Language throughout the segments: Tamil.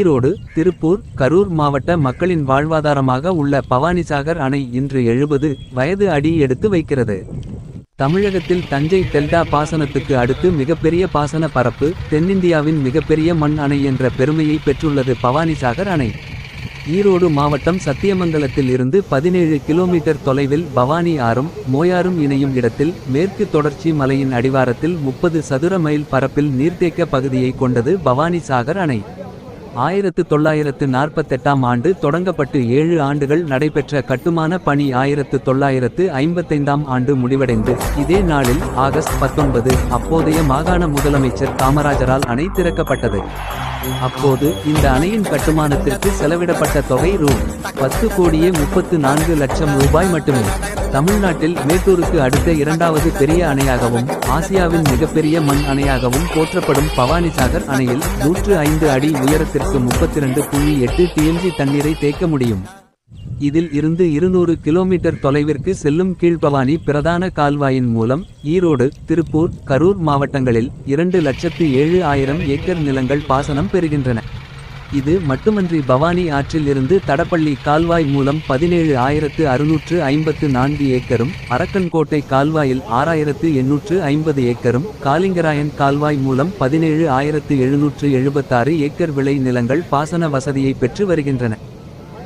ஈரோடு திருப்பூர் கரூர் மாவட்ட மக்களின் வாழ்வாதாரமாக உள்ள பவானிசாகர் அணை இன்று எழுபது வயது அடி எடுத்து வைக்கிறது. தமிழகத்தில் தஞ்சை டெல்டா பாசனத்துக்கு அடுத்து மிகப்பெரிய பாசன பரப்பு தென்னிந்தியாவின் மிகப்பெரிய மண் அணை என்ற பெருமையை பெற்றுள்ளது பவானிசாகர் அணை. ஈரோடு மாவட்டம் சத்தியமங்கலத்தில் இருந்து பதினேழு கிலோமீட்டர் தொலைவில் பவானி ஆறும் மோயாரும் இணையும் இடத்தில் மேற்கு தொடர்ச்சி மலையின் அடிவாரத்தில் முப்பது சதுர மைல் பரப்பில் நீர்த்தேக்க பகுதியை கொண்டது பவானி சாகர் அணை. ஆயிரத்து தொள்ளாயிரத்து நாற்பத்தெட்டாம் ஆண்டு தொடங்கப்பட்டு ஏழு ஆண்டுகள் நடைபெற்ற கட்டுமான பணி ஆயிரத்து தொள்ளாயிரத்து ஐம்பத்தைந்தாம் ஆண்டு முடிவடைந்து இதே நாளில் ஆகஸ்ட் பத்தொன்பது அப்போதைய மாகாண முதலமைச்சர் காமராஜரால் அணை திறக்கப்பட்டது. அப்போது இந்த அணையின் கட்டுமானத்திற்கு செலவிடப்பட்ட தொகை ரூ. பத்து கோடியே முப்பத்து நான்கு லட்சம் ரூபாய் மட்டுமே. தமிழ்நாட்டில் மேட்டூருக்கு அடுத்த இரண்டாவது பெரிய அணையாகவும் ஆசியாவின் மிகப்பெரிய மண் அணையாகவும் போற்றப்படும் பவானிசாகர் அணையில் நூற்று ஐந்து அடி உயரத்திற்கு முப்பத்தி இரண்டு புள்ளி எட்டு டிஎம்ஜி தண்ணீரை தேக்க முடியும். இதில் இருந்து இருநூறு கிலோமீட்டர் தொலைவிற்கு செல்லும் கீழ்பவானி பிரதான கால்வாயின் மூலம் ஈரோடு திருப்பூர் கரூர் மாவட்டங்களில் இரண்டு லட்சத்து ஏழு ஆயிரம் ஏக்கர் நிலங்கள் பாசனம் பெறுகின்றன. இது மட்டுமன்றி பவானி ஆற்றில் இருந்து தடப்பள்ளி கால்வாய் மூலம் பதினேழு ஆயிரத்து அறுநூற்று ஐம்பத்து நான்கு ஏக்கரும் அரக்கன்கோட்டை கால்வாயில் ஆறாயிரத்து எண்ணூற்று ஐம்பது ஏக்கரும் காலிங்கராயன் கால்வாய் மூலம் பதினேழு ஆயிரத்து எழுநூற்று எழுபத்தாறு ஏக்கர் விளை நிலங்கள் பாசன வசதியை பெற்று வருகின்றன.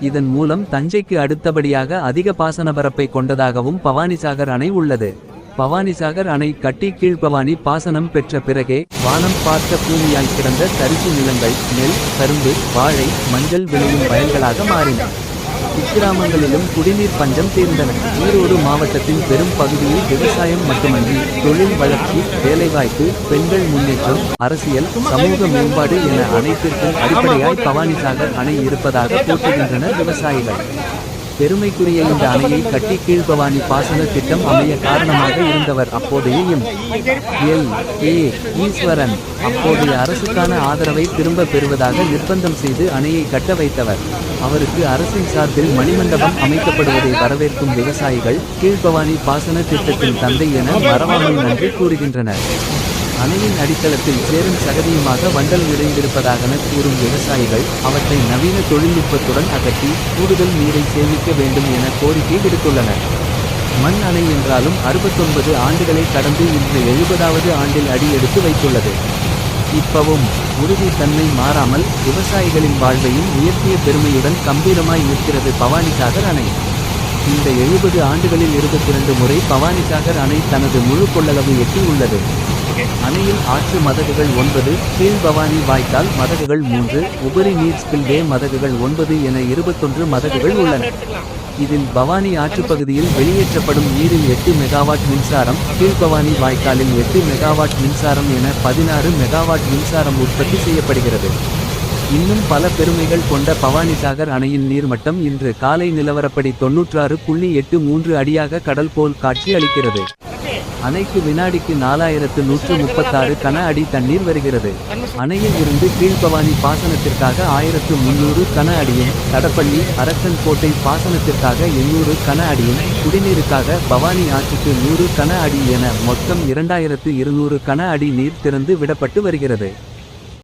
இதன் மூலம் தஞ்சைக்கு அடுத்தபடியாக அதிக பாசன பரப்பை கொண்டதாகவும் பவானிசாகர் அணை உள்ளது. பவானிசாகர் அணை கட்டி கீழ்பவானி பாசனம் பெற்ற பிறகே வானம் பார்த்த பூமியாய் கிடந்த தரிசு நிலங்கள் நெல் கரும்பு வாழை மஞ்சள் விளையும் வயல்களாக மாறின. குக்கிராமங்களிலும் குடிநீர் பஞ்சம் தீர்ந்தன. ஈரோடு மாவட்டத்தின் பெரும் பகுதியில் விவசாயம் மட்டுமன்றி தொழில் வளர்ச்சி வேலைவாய்ப்பு பெண்கள் முன்னேற்றம் அரசியல் சமூக மேம்பாடு என அனைத்திற்கும் அடிப்படையாய் பவானிசாகர் அணை இருப்பதாக போற்றுகின்றனர் விவசாயிகள். பெருமைக்குரிய இந்த அணையை கட்டி கீழ்பவானி பாசன திட்டம் அமைய காரணமாக இருந்தவர் அப்போதைய எம் எல். ஏ ஈஸ்வரன் அப்போதைய அரசுக்கான ஆதரவை திரும்ப பெறுவதாக நிர்பந்தம் செய்து அணையை கட்ட வைத்தவர். அவருக்கு அரசின் சார்பில் மணிமண்டபம் அமைக்கப்படுவதை வரவேற்கும் விவசாயிகள் கீழ்பவானி பாசன திட்டத்தின் தந்தை என மறவாமல் நன்றி கூறுகின்றனர். அணையின் அடித்தளத்தில் சேரும் சகதியுமாக வண்டல் நிறைந்திருப்பதாகன கூறும் விவசாயிகள் அவற்றை நவீன தொழில்நுட்பத்துடன் அகற்றி கூடுதல் நீரை சேமிக்க வேண்டும் என கோரிக்கை விடுத்துள்ளனர். மண் அணை என்றாலும் அறுபத்தொன்பது ஆண்டுகளை கடந்து இன்று எழுபதாவது ஆண்டில் அடி எடுத்து வைத்துள்ளது. இப்பவும் உறுதி தன்மை மாறாமல் விவசாயிகளின் வாழ்வையும் உயர்த்திய பெருமையுடன் கம்பீரமாய் நிற்கிறது பவானிசாகர் அணை. இந்த எழுபது ஆண்டுகளில் இருபத்தி இரண்டு முறை பவானிசாகர் அணை தனது முழு கொள்ளளவு எட்டி உள்ளது அணையில் ஆற்று மதகுகள் ஒன்பது கீழ்பவானி வாய்க்கால் மதகுகள் மூன்று உபரி நீர் ஸ்பில்வே மதகுகள் ஒன்பது என இருபத்தொன்று மதகுகள் உள்ளன. இதில் பவானி ஆற்றுப்பகுதியில் வெளியேற்றப்படும் நீரில் எட்டு மெகாவாட் மின்சாரம் கீழ்பவானி வாய்க்காலில் எட்டு மெகாவாட் மின்சாரம் என பதினாறு மெகாவாட் மின்சாரம் உற்பத்தி செய்யப்படுகிறது. இன்னும் பல பெருமைகள் கொண்ட பவானிசாகர் அணையின் நீர்மட்டம் இன்று காலை நிலவரப்படி தொன்னூற்றாறு புள்ளி எட்டு மூன்று அடியாக கடல் போல் காட்சி அளிக்கிறது. அணைக்கு வினாடிக்கு நாலாயிரத்து நூற்று முப்பத்தாறு கன அடி தண்ணீர் வருகிறது. அணையில் இருந்து கீழ்பவானி பாசனத்திற்காக ஆயிரத்து முன்னூறு கன அடியும் தடப்பள்ளி அரசன் கோட்டை பாசனத்திற்காக எண்ணூறு கன அடியும் குடிநீருக்காக பவானி ஆற்றுக்கு நூறு கன அடி என மொத்தம் இரண்டாயிரத்து இருநூறு கன அடி நீர் திறந்து விடப்பட்டு வருகிறது.